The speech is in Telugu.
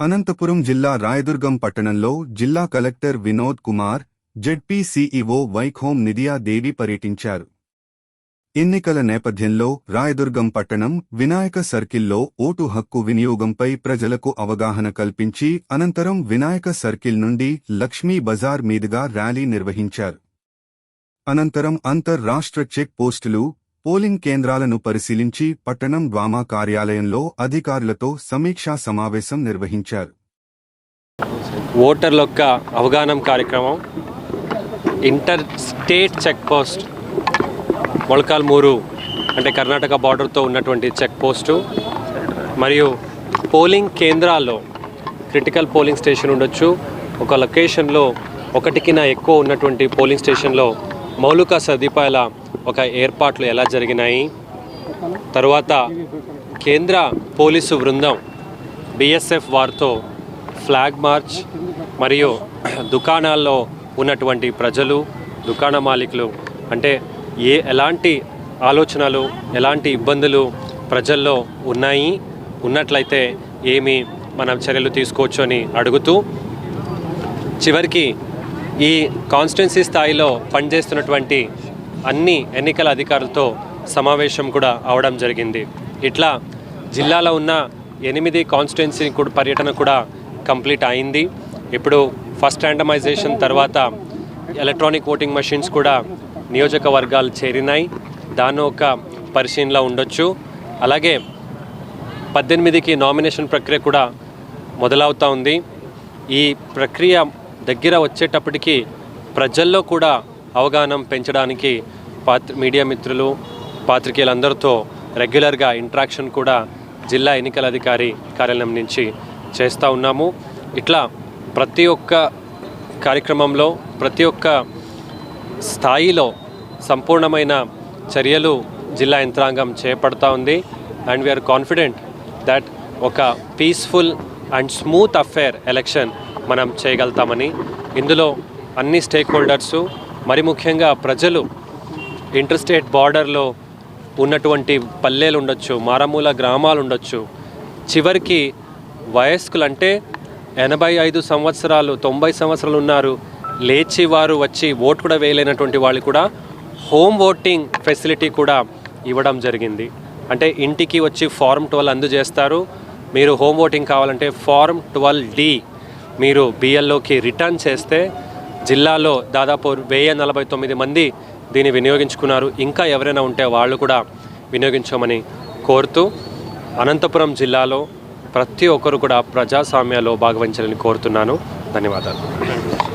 అనంతపురం జిల్లా రాయదుర్గం పట్టణంలో జిల్లా collector Vinod Kumar ZP CEO Waikhom Nidhiya Devi పర్యటించారు. ఎన్నికల నేపథ్యంలో రాయదుర్గం పట్టణం వినాయక సర్కిల్లో ఓటు హక్కు వినియోగంపై ప్రజలకు అవగాహన కల్పించి అనంతరం వినాయక సర్కిల్ నుండి లక్ష్మీ బజార్ మీదుగా ర్యాలీ నిర్వహించారు. అనంతరం అంతర్ రాష్ట్ర చెక్ పోస్టులు పోలింగ్ కేంద్రాలను పరిశీలించి పట్టణం డ్వామా కార్యాలయంలో అధికారులతో సమీక్షా సమావేశం నిర్వహించారు. ఓటర్ల యొక్క అవగాహన కార్యక్రమం inter state check post Molakalmuru అంటే కర్ణాటక బార్డర్తో ఉన్నటువంటి చెక్ పోస్టు మరియు పోలింగ్ కేంద్రాల్లో క్రిటికల్ పోలింగ్ స్టేషన్ ఉండొచ్చు. ఒక లొకేషన్లో ఒకటికిన ఎక్కువ ఉన్నటువంటి పోలింగ్ స్టేషన్లో మౌలిక సదుపాయాల ఒక ఏర్పాట్లు ఎలా జరిగినాయి? తరువాత కేంద్ర పోలీసు బృందం బిఎస్ఎఫ్ వారితో ఫ్లాగ్ మార్చ్ మరియు దుకాణాల్లో ఉన్నటువంటి ప్రజలు దుకాణ మాలికులు అంటే ఏ ఎలాంటి ఆలోచనలు ఎలాంటి ఇబ్బందులు ప్రజల్లో ఉన్నాయి? ఉన్నట్లయితే ఏమి మనం చర్యలు తీసుకోవచ్చు అని అడుగుతూ చివరికి ఈ కాన్స్టిట్యున్సీ స్థాయిలో పనిచేస్తున్నటువంటి అన్ని ఎన్నికల అధికారులతో సమావేశం కూడా అవడం జరిగింది. ఇట్లా జిల్లాలో ఉన్న ఎనిమిది కాన్స్టిట్యున్సీ కూడా పర్యటన కూడా కంప్లీట్ అయింది. ఇప్పుడు ఫస్ట్ ర్యాండమైజేషన్ తర్వాత ఎలక్ట్రానిక్ ఓటింగ్ మెషిన్స్ కూడా నియోజకవర్గాలు చేరినాయి. దాని ఒక పరిశీలనలో ఉండొచ్చు. అలాగే పద్దెనిమిదికి నామినేషన్ ప్రక్రియ కూడా మొదలవుతూ ఉంది. ఈ ప్రక్రియ దగ్గర వచ్చేటప్పటికి ప్రజల్లో కూడా అవగాహన పెంచడానికి పాత్ర మీడియా మిత్రులు పాత్రికేయులందరితో రెగ్యులర్గా ఇంట్రాక్షన్ కూడా జిల్లా ఎన్నికల అధికారి కార్యాలయం నుంచి చేస్తూ ఉన్నాము. ఇట్లా ప్రతి ఒక్క కార్యక్రమంలో ప్రతి ఒక్క స్థాయిలో సంపూర్ణమైన చర్యలు జిల్లా యంత్రాంగం చేపడతా ఉంది. అండ్ వీఆర్ కాన్ఫిడెంట్ దట్ ఒక peaceful and smooth affair election మనం చేయగలుగుతామని. ఇందులో అన్ని స్టేక్ హోల్డర్సు మరి ముఖ్యంగా ప్రజలు ఇంటర్స్టేట్ బార్డర్లో ఉన్నటువంటి పల్లెలు ఉండొచ్చు మారమూల గ్రామాలు ఉండొచ్చు చివరికి వయస్కులు అంటే ఎనభై ఐదు సంవత్సరాలు తొంభై సంవత్సరాలు ఉన్నారు లేచి వారు వచ్చి ఓటు కూడా వేయలేనటువంటి వాళ్ళు కూడా హోమ్ ఓటింగ్ ఫెసిలిటీ కూడా ఇవ్వడం జరిగింది. అంటే ఇంటికి వచ్చి ఫారం ట్వెల్వ్ అందజేస్తారు. మీరు హోమ్ ఓటింగ్ కావాలంటే ఫారం ట్వెల్వ్ డి మీరు బిఎల్లోకి రిటర్న్ చేస్తే జిల్లాలో దాదాపు వెయ్యి నలభై తొమ్మిది మంది దీన్ని వినియోగించుకున్నారు. ఇంకా ఎవరైనా ఉంటే వాళ్ళు కూడా వినియోగించమని కోరుతూ అనంతపురం జిల్లాలో ప్రతి ఒక్కరు కూడా ప్రజాస్వామ్యాల్లో భాగవహించాలని కోరుతున్నాను. ధన్యవాదాలు.